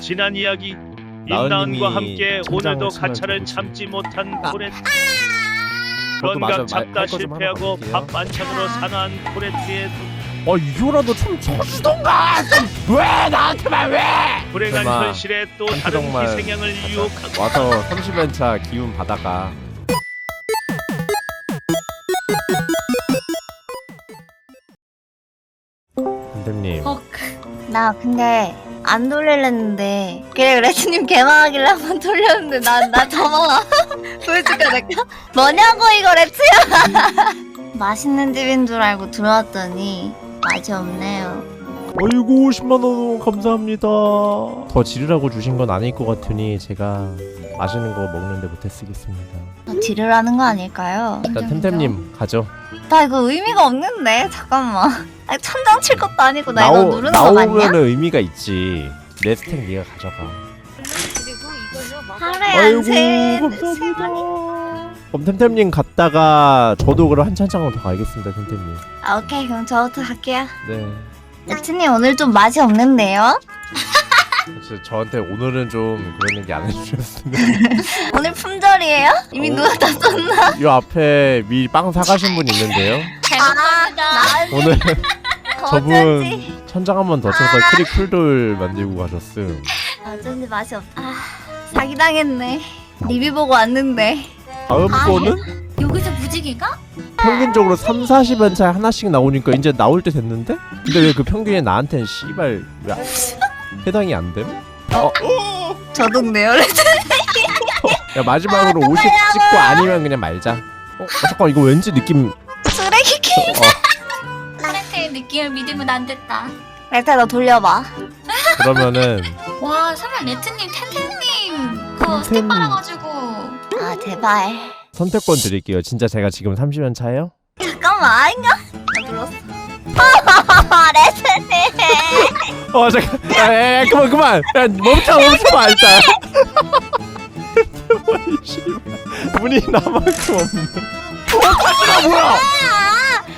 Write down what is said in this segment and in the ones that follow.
지난 이야기 임나은과 함께 오늘도 가차를. 참지 못한 아. 코레트 건강 잡다 실패하고. 밥 반찬으로 사나운 코레트의 어 이거라도 좀 쳐주던가! 왜 나한테만 왜! 불행한 설마 현실에 또 다른 희생양을 유혹하고 와서 30연차 기운 받아가. 선생님 어, 나 근데 안 돌릴랬는데. 그래 레츠님 개망하길래 한 번 돌렸는데 나나 저망아 보여줄까 내가? 뭐냐고 이거 레츠야? 맛있는 집인 줄 알고 들어왔더니 맛이 없네요. 아이고 10만원 감사합니다. 더 지르라고 주신 건 아닐 것 같으니 제가 맛있는 거 먹는데 못해 쓰겠습니다. 저 딜을 하는 거 아닐까요? 일단 템템님. 가죠. 나 이거 의미가 없는데? 잠깐만. 아니, 천장 칠 것도 아니고 나 이거 누르는 거 맞냐? 나오면 의미가 있지. 내 스택 네가 가져가. 하루에 한세 감사합니다. 그럼 템템님 갔다가 저도 그럼 한 찬장만 더 가겠습니다 템템님. 아 오케이. 그럼 저부터 갈게요. 네. 레츠님 오늘 좀 맛이 없는데요? 그래서 저한테 오늘은 좀 그런 얘기 안 해주셨으면 오늘 품절이에요? 이미 어. 누가 다 썼나? 이 앞에 미리 빵 사가신 분 있는데요 배고픕니다. 오늘 저분 어쩐지 천장 한 번 더 쳐서 크릭 풀돌 만들고 가셨음 어쩐지 맛이 없다 아, 사기당했네 리뷰 보고 왔는데 다음 아, 거는 여기서 무지개가? 평균적으로 3, 40연차에 하나씩 나오니까 이제 나올 때 됐는데? 근데 왜 그 평균이 나한텐 씨발 왜 안- 해당이 안 됨? 저동네요. 레츠 야 마지막으로 50 찍고 아니면 그냥 말자. 어, 어 잠깐 이거 왠지 느낌. 쓰레기 키 어, 카레트의 느낌을 믿으면 안 됐다. 레타 너 돌려봐. 그러면은 와, 설마 레트님, 텐텐님 그 텐텐. 스텝 빨아가지고. 아 제발. 선택권 드릴게요. 진짜 제가 지금 30연차예요? 잠깐만 아닌가? 나 눌렀어 어 잠깐. 야, 야, 야 그만 그만. 야 멈춰 멈춰봐 일단 씨발, 문이 나만큼 없네. 어 카지나 뭐야? 아,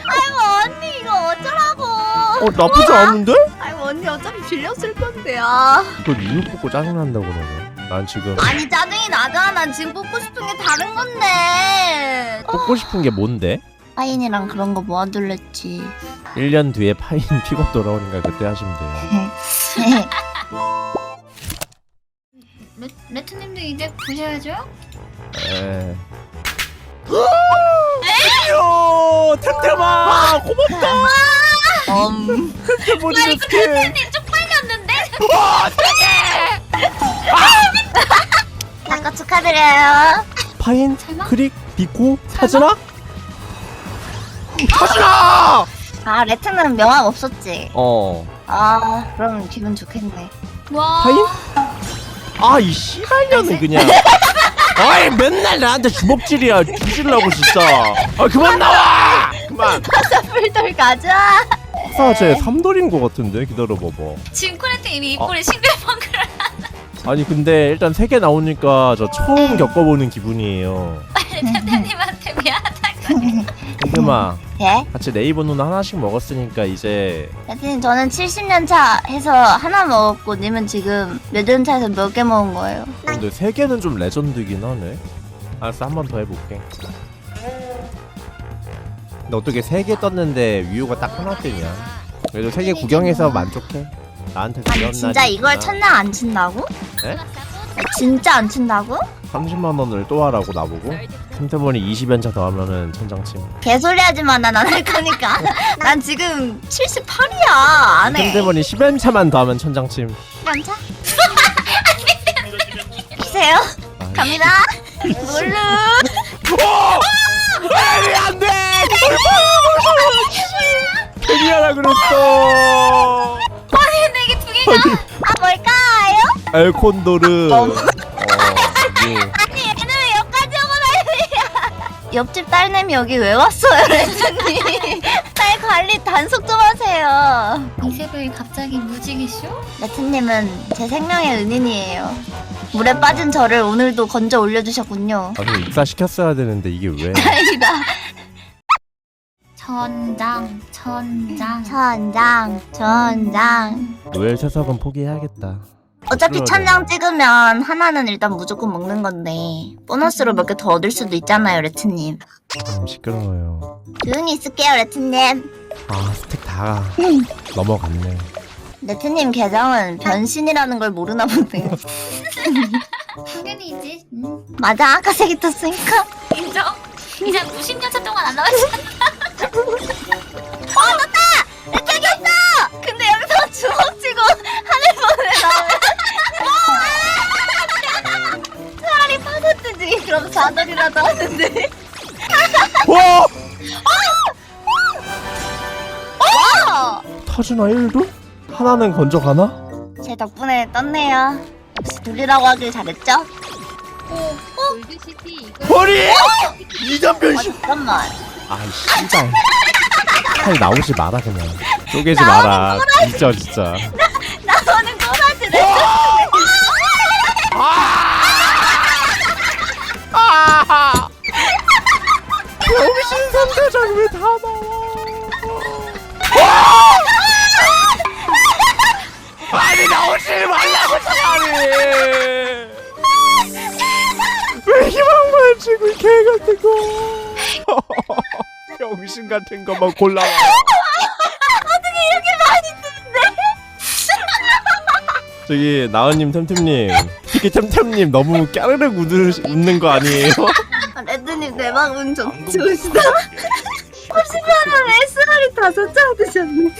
아이고 언니 이거 어쩌라고. 어 나쁘지 않은데? 아이고 언니 어차피 빌렸을 건데 아. 너 이유 뽑고 짜증난다고 그러네. 난 지금 아니 짜증이 나잖아. 난 지금 뽑고 싶은 게 다른 건데. 뽑고 싶은 게 뭔데? 파인이랑 그런 거 모아둘랬지 1년 뒤에 파인 픽업 돌아오니까 그때 하시면 돼요. 레, 레트님도 이제 보셔야죠? 에. 요 템템아 고맙다! 음 템템버리 스킨 텐텐님 쪽 빨렸는데? 아까 축하드려요. 파인 설마? 크릭 비코 사즈나 사즈나 아 레트는 명함 없었지? 어. 아 그럼 기분 좋겠네. 와. 파인 아이 씨발년은 그냥. 아이 맨날 나한테 주먹질이야. 뒤질라고 진짜. 아 그만 나와! 그만. 풀돌 가자! 사제 삼돌인 거 같은데? 기다려봐봐. 지금 코레트 이미 어. 입꼬리 싱글벙글 아니 근데 일단 세 개 나오니까 저 처음 겪어보는 기분이에요. 텐텐님한테 미안하다 고. 템템아 예? 같이 네이버 누나 하나씩 먹었으니까 이제 레트님 저는 70년 차 해서 하나 먹었고 님은 지금 몇 년 차에서 몇 개 먹은 거예요 근데 세 개는 좀 레전드긴 하네. 알았어 한 번 더 해볼게. 근데 어떻게 세 개 떴는데 위유가 딱 하나 뜨냐? 그래도 세 개 구경해서 만족해. 나한테 아니 그런 진짜 이걸. 천장 안 친다고? 네? 아, 진짜 안 친다고? 30만 원을 또 하라고 나보고. 템템머니 20연차 더 하면은 천장침. 개소리 하지 마. 난 안 할 거니까. 난 지금 78이야. 안 해. 템템머니 10연차만 더 하면 천장침. 남자? 피세요? 아, 갑니다. 물루. 에이 안돼! 괜히 하라 그랬어. 내게 두 개가. 아 뭘까요? 엘콘도르. 옆집 딸내미 여기 왜 왔어요, 레트님? 딸 관리 단속 좀 하세요. 이 새벽에 갑자기 무지개쇼? 레트님은 제 생명의 은인이에요. 물에 빠진 저를 오늘도 건져 올려주셨군요. 아니 입사 시켰어야 되는데 이게 왜? 다행이다. 천장, 천장. 천장, 천장. 노엘 세석은 포기해야겠다. 어차피. 천장 찍으면 하나는 일단 무조건 먹는 건데 보너스로 몇 개 더 얻을 수도 있잖아요 레트님 좀 시끄러워요 조용히 있을게요 레트님 아 스택 다 넘어갔네 레트님 계정은 변신이라는 걸 모르나 보네요 당연히지. 응. 맞아 아까 색이 떴으니까 인정. 이제 90년 차 동안 안 나왔잖아. 어 와! 터지나 1도? 하나는 건져 가나? 제 덕분에 떴네요 역시 돌리라고 하길 잘했죠? 골드시티 이걸 머리! 이전 아 변신! 잠깐만 아이 씨발 차이 나오지 마라 그냥 쪼개지 마라 진짜 진짜 나오는 꼬라지 레트 아! 병신 상대장 왜다 나와 나오지 말라고 차라리. 왜 희망만 이개 같은 거? 병신 같은 거만 골라와. 어떻게 이렇게 많이 뜨는데? 저기 나은님 템템님. 특히 템템님 너무 웃으, 웃는 거 아니에요? 아, 레드님 대박 운 좋, 좋으시다. 30만 원 SR이 다섯 장 드셨네.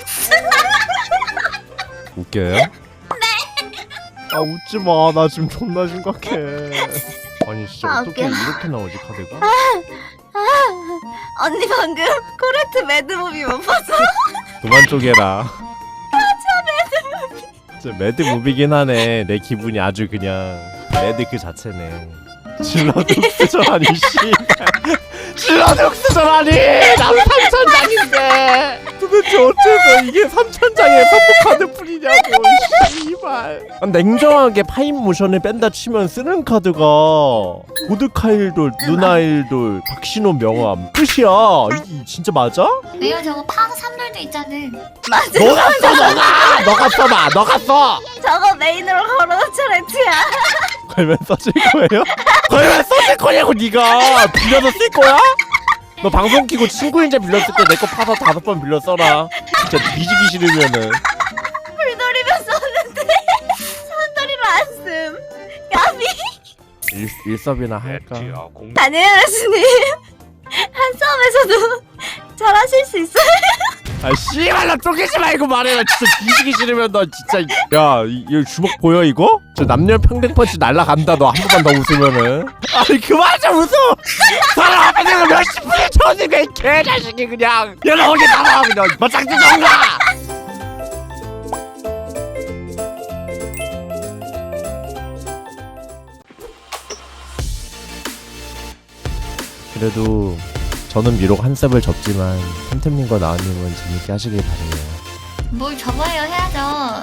웃겨요? 네. 아 웃지 마. 나 지금 존나 심각해. 아니 진짜 아, 어떻게 웃겨. 이렇게 나오지 카드가? 언니 방금 코레트 매드무비 못 봤어? 그만 쪼개라. 진짜 매드 무비긴 하네. 내 기분이 아주 그냥 매드 그 자체네. 질러독스전하니 씨 발. 질러독스전하니! 나도 3천장인데! 도대체 어째서 이게 3천장에 선물 카드 뿐이냐고 씨발. 아, 냉정하게 파인 모션을 뺀다 치면 쓰는 카드가 보드카일돌, 누나일돌, 박신호 명함 끝이야 이, 이 진짜 맞아? 내가 저거 파서 3돌도 있잖아. 맞아 너가 써 너가! 너가 써봐 너가 써! 저거 메인으로 걸어놓자 레트야 걸면 써질 거예요? 걸면 써질 거냐고 네가 빌려서 쓸 거야? 너 방송 키고 친구 인자 빌렸을 때 내 거 파서 다섯 번 빌려 써라 진짜 뒤지기 싫으면은 일, 일섭이나 할까? 아니에요 레트님. 한 싸움에서도 잘하실 수 있어요. 아 씨발 나 쪼개지 말고 말해 나 진짜 뒤지기 싫으면 너 진짜 야 이, 이 주먹 보여 이거? 저 남녀 평등 펀치 날라간다 너 한 번만 더 웃으면은. 아니 그만 좀 웃어! 사람 앞에 내가 몇십 분을 쳐지게 이 개자식이 그냥. 얘는 어디 나와 그냥. 마장지 정가 그래도 저는 비록 한 셉을 접지만 템템님과 나은님은 재밌게 하시길 바래요 뭘 접어요 해야죠.